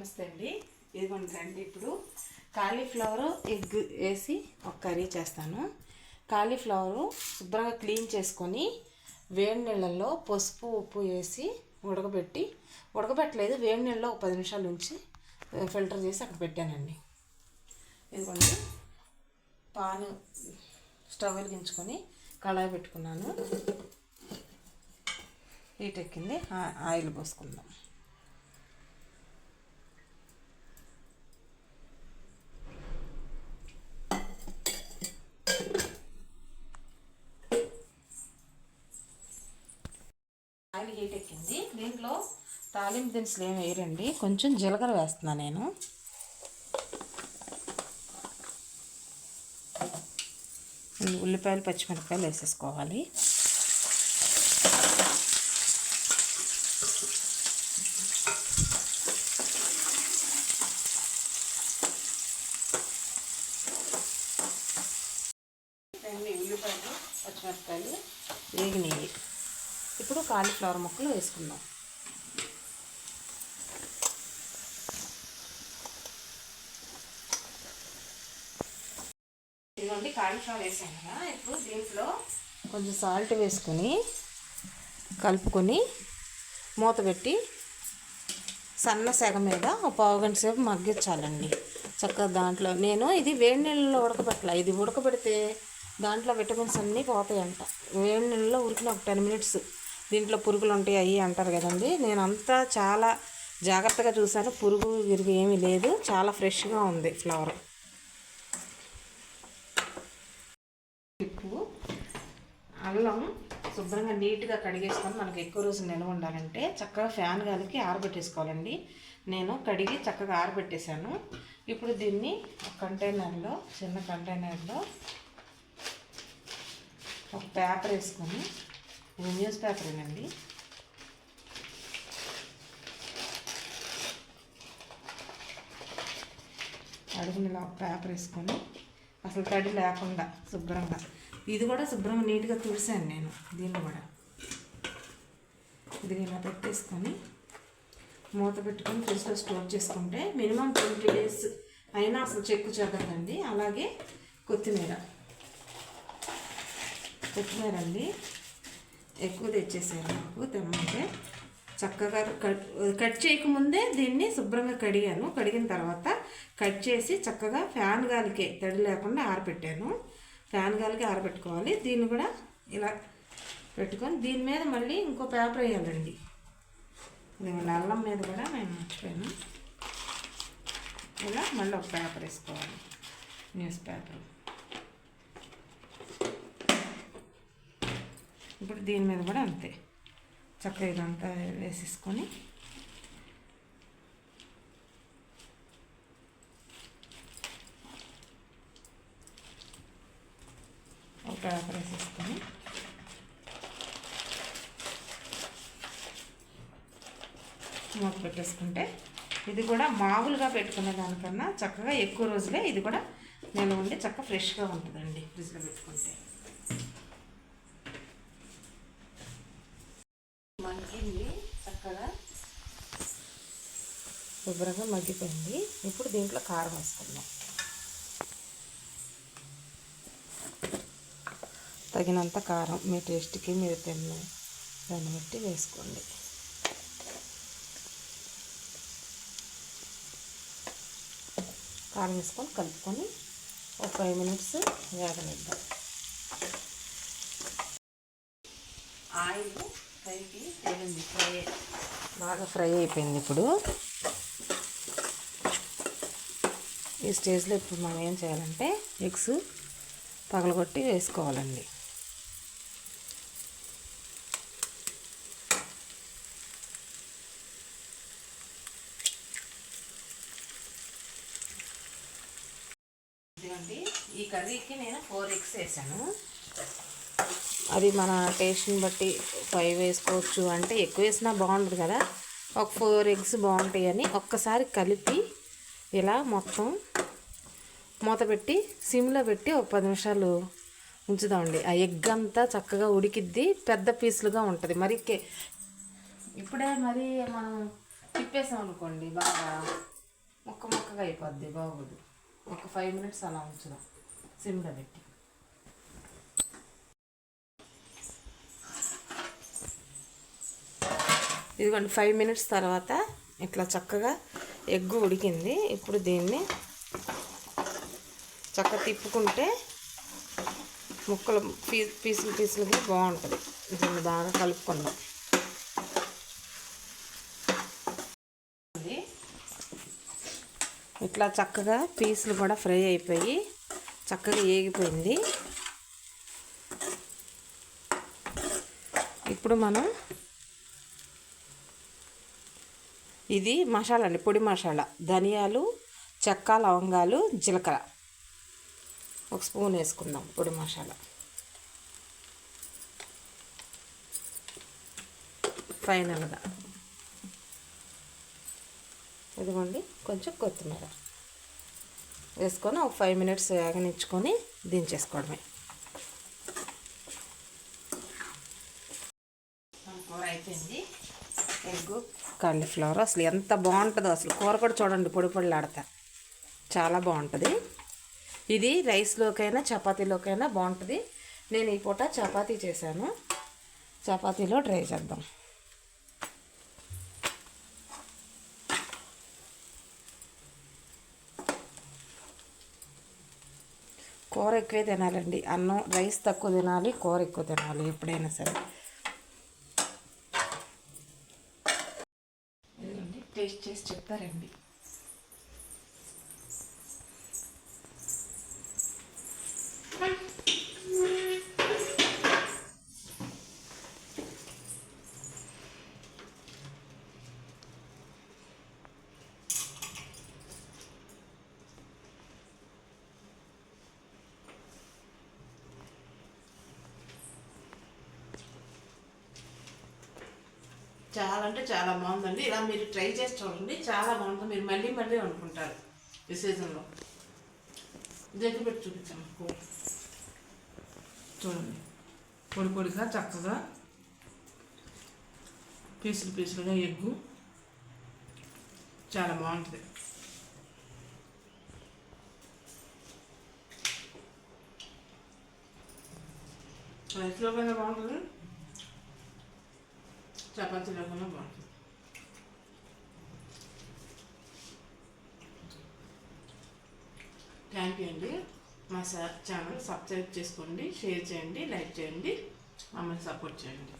నమస్తే అండి. ఇదిగోండి రండి ఇప్పుడు కాలీఫ్లవర్ ఎగ్ వేసి ఒక కర్రీ చేస్తాను. కాలీఫ్లవరు శుభ్రంగా క్లీన్ చేసుకొని వేడి నీళ్ళల్లో పసుపు ఉప్పు వేసి ఉడకబెట్టి ఉడకబెట్టలేదు వేడి నీళ్ళలో ఒక పది నిమిషాలు ఉంచి ఫిల్టర్ చేసి అక్కడ పెట్టానండి. ఇదిగోండి పాను స్టవ్ వెలిగించుకొని కళాయి పెట్టుకున్నాను. హీట్ ఎక్కింది ఆ- ఆయిల్ పోసుకుందాం ఆయిల్ హీట్ ఎక్కింది దీంట్లో తాలింపు దినుసులు ఏమి వేయరండి. కొంచెం జీలకర్ర వేస్తున్నా నేను. ఉల్లిపాయలు పచ్చిమిరపకాయలు వేసేసుకోవాలి. ఉల్లిపాయలు పచ్చిమిరపకాయలు వేగినాయి ఇప్పుడు కాలీఫ్లవర్ ముక్కలు వేసుకుందాం. ఇదిగోండి కాలీఫ్లవర్ వేసాను కదా. ఇప్పుడు దీంట్లో కొంచెం సాల్ట్ వేసుకొని కలుపుకొని మూత పెట్టి సన్న సెగ మీద ఒక పావు గంట సేపు మగ్గించాలండి. చక్కగా దాంట్లో నేను ఇది వేడి నీళ్ళలో ఉడకబెట్టలే. ఇది ఉడకబెడితే దాంట్లో విటమిన్స్ అన్నీ పోతాయంట. వేడి నీళ్ళలో ఉరికిన ఒక టెన్ మినిట్స్ దీంట్లో పురుగులు ఉంటాయి అవి అంటారు కదండి. నేను అంతా చాలా జాగ్రత్తగా చూశాను. పురుగు విరుగు ఏమీ లేదు. చాలా ఫ్రెష్గా ఉంది ఫ్లవర్ ఉప్పు అల్లం శుభ్రంగా నీట్గా కడిగేసుకొని మనకి ఎక్కువ రోజులు నిల్వ ఉండాలంటే చక్కగా ఫ్యాన్ గాలికి ఆరబెట్టేసుకోవాలండి. నేను కడిగి చక్కగా ఆరబెట్టేశాను. ఇప్పుడు దీన్ని ఒక కంటైనర్లో చిన్న కంటైనర్లో ఒక పేపర్ వేసుకొని ఇది న్యూస్ పేపరేనండి. అడుగుని ఇలా ఒక పేపర్ వేసుకొని అసలు తడి లేకుండా శుభ్రంగా ఇది కూడా శుభ్రంగా నీట్గా తుడిసాను నేను దీన్ని కూడా. ఇది ఇలా పెట్టేసుకొని మూత పెట్టుకొని ఫ్రిడ్జ్లో స్టోర్ చేసుకుంటే మినిమం ట్వంటీ డేస్ అయినా అసలు చెక్కు చెదరదండి. అలాగే కొత్తిమీర. కొత్తిమీర అండి. ఎక్కువ తెచ్చేసారు నాకు తెమ్మంటే చక్కగా కట్ కట్ చేయకముందే దీన్ని శుభ్రంగా కడిగాను. కడిగిన తర్వాత కట్ చేసి చక్కగా ఫ్యాన్ గాలికే తడి లేకుండా ఆరబెట్టాను ఫ్యాన్ గాలికి ఆరబెట్టుకోవాలి. దీన్ని కూడా ఇలా పెట్టుకొని దీని మీద మళ్ళీ ఇంకో పేపర్ వేయాలండి. ఇది అల్లం మీద కూడా నేను మర్చిపోయాను. ఇలా మళ్ళీ ఒక పేపర్ వేసుకోవాలి. News paper. ఇప్పుడు దీని మీద కూడా అంతే. చక్కగా ఇదంతా వేసేసుకొని ఒక వేసేస్తాను మూత పెట్టేసుకుంటే ఇది కూడా మామూలుగా పెట్టుకునే దానికన్నా చక్కగా ఎక్కువ రోజులే ఇది కూడా నేను ఉండి చక్కగా ఫ్రెష్గా ఉంటుందండి ఫ్రిడ్జ్లో పెట్టుకుంటే. మగ్గింది చక్కగా శుభ్రంగా మగ్గిపోయింది. ఇప్పుడు దీంట్లో కారం వేసుకుందాం. తగినంత కారం మీ టేస్ట్కి మీరు తిన్న దాన్ని బట్టి వేసుకోండి. కారం వేసుకొని కలుపుకొని ఒక ఫైవ్ మినిట్స్ వేగనిద్దాం. ఆయిల్ పైకి తేలింది ఫ్రై బాగా ఫ్రై అయిపోయింది ఇప్పుడు. ఈ స్టేజ్లో ఇప్పుడు మనం ఏం చేయాలంటే ఎగ్స్ పగలగొట్టి వేసుకోవాలండి. ఇదిగోండి ఈ కర్రీకి నేను ఫోర్ ఎగ్స్ వేసాను. అది మన టేస్ట్ని బట్టి ఫైవ్ వేసుకోవచ్చు అంటే ఎక్కువ వేసినా బాగుంటుంది కదా. ఒక ఫోర్ ఎగ్స్ బాగుంటాయి అని ఒక్కసారి కలిపి ఇలా మొత్తం మూత పెట్టి సిమ్లో పెట్టి ఒక పది నిమిషాలు ఉంచుదామండి. ఆ ఎగ్ అంతా చక్కగా ఉడికిద్ది పెద్ద పీసులుగా ఉంటుంది. మరి కే- ఇప్పుడే మరి మనం తిప్పేసాం అనుకోండి బాగా ముక్క ముక్కగా అయిపోద్ది బాగోదు. ఒక ఫైవ్ మినిట్స్ అలా ఉంచుదాం. సిమ్లో పెట్టి. ఇదిగోండి ఫైవ్ మినిట్స్ తర్వాత ఇట్లా చక్కగా ఎగ్గు ఉడికింది. ఇప్పుడు దీన్ని చక్కగా తిప్పుకుంటే ముక్కలు పీ పీసులు పీసులుగా బాగుంటుంది. దీన్ని బాగా కలుపుకుందాం. ఇట్లా చక్కగా పీసులు కూడా ఫ్రై అయిపోయి చక్కగా ఏగిపోయింది. ఇప్పుడు మనం ఇది మసాలా అండి పొడి మసాలా. ధనియాలు చెక్క లవంగాలు జీలకర్ర. ఒక స్పూన్ వేసుకుందాం పొడి మసాలా. ఫైనల్గా ఇదిగోండి కొంచెం కొత్తిమీర వేసుకొని ఒక ఫైవ్ మినిట్స్ వేగనిచ్చుకొని దించేసుకోవడమే. కూర అయిపోయింది. ఎగ్గు కాలీఫ్లవర్ అసలు ఎంత బాగుంటుందో అసలు కూర కూడా చూడండి పొడి పొడిలాడతా. చాలా బాగుంటుంది. ఇది రైస్లోకైనా చపాతీలోకైనా బాగుంటుంది. నేను ఈ పూట చపాతీ చేశాను. చపాతీలో ట్రై చేద్దాం. కూర ఎక్కువే తినాలండి. అన్నం రైస్ తక్కువ తినాలి కూర ఎక్కువ తినాలి ఎప్పుడైనా సరే. టేస్ట్ చేసి చెప్తారండి చాలా అంటే చాలా బాగుందండి. ఇలా మీరు ట్రై చేసి చూడండి. చాలా బాగుంటుంది. మీరు మళ్ళీ మళ్ళీ అనుకుంటారు ఈ సీజన్లో. దగ్గర పెట్టి చూపించాము కూర చూడండి. పొడి పొడిగా చక్కగా పీసులు పీసులుగా ఎగ్గు. చాలా బాగుంటుంది. రైస్లో కన్నా బాగుంటుంది? చపాతీలో లేకుండా బాగుంటుంది థ్యాంక్ యూ అండి మా సార్ ఛానల్ సబ్స్క్రైబ్ చేసుకోండి షేర్ చేయండి లైక్ చేయండి మమ్మల్ని సపోర్ట్ చేయండి